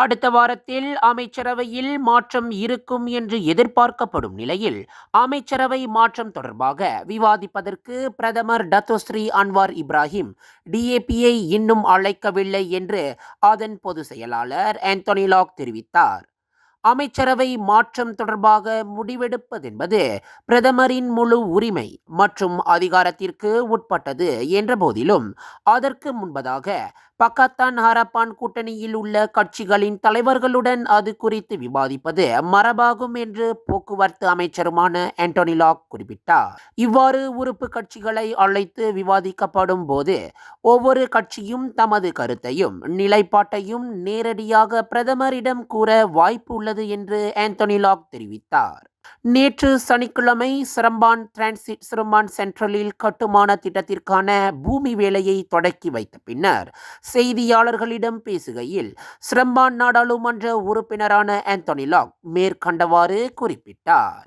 அடுத்த வாரத்தில் அமைச்சரவையில் மாற்றம் இருக்கும் என்று எதிர்பார்க்கப்படும் நிலையில் அமைச்சரவை மாற்றம் தொடர்பாக விவாதிப்பதற்கு பிரதமர் டத்தோஸ்ரீ அன்வார் இப்ராஹிம் டிஏபியை இன்னும் அழைக்கவில்லை என்று அதன் பொதுச் செயலாளர் ஆந்தோனி லாக் தெரிவித்தார். அமைச்சரவை மாற்றம் தொடர்பாக முடிவெடுப்பதென்பது பிரதமரின் முழு உரிமை மற்றும் அதிகாரத்திற்கு உட்பட்டது என்ற போதிலும் அதற்கு முன்பதாக பக்கத்தான் ஹரப்பான் கூட்டணியில் உள்ள கட்சிகளின் தலைவர்களுடன் அது குறித்து விவாதிப்பது மரபாகும் என்று போக்குவரத்து அமைச்சருமான ஆண்டோனி லாக் குறிப்பிட்டார். இவ்வாறு உறுப்பு கட்சிகளை அழைத்து விவாதிக்கப்படும் போது ஒவ்வொரு கட்சியும் தமது கருத்தையும் நிலைப்பாட்டையும் நேரடியாக பிரதமரிடம் கூற வாய்ப்பு உள்ளது என்று ஆந்தனி லாக் தெரிவித்தார். நேற்று சனிக்கிழமை சிரம்பான் டிரான்சிட் சிரம்பான் சென்ட்ரலில் கட்டுமான திட்டத்திற்கான பூமி வேலையை தொடக்கி வைத்த பின்னர் செய்தியாளர்களிடம் பேசுகையில் சிரம்பான் நாடாளுமன்ற உறுப்பினரான ஆந்தனி லாக் மேற்கண்டவாறு குறிப்பிட்டார்.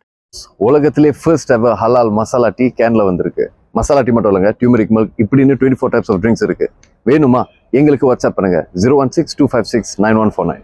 உலகத்திலே ஃபர்ஸ்ட் எவர் ஹலால் மசாலா டீ கேன்ல வந்திருக்கு. மசாலா டீ மட்டும் இல்லைங்க டியூமரிக் மில்க் இப்படின்னு twenty four types of drinks இருக்கு. வேணுமா? எங்களுக்கு வாட்ஸ்அப் பண்ணுங்க. Zero one six two five six nine one four nine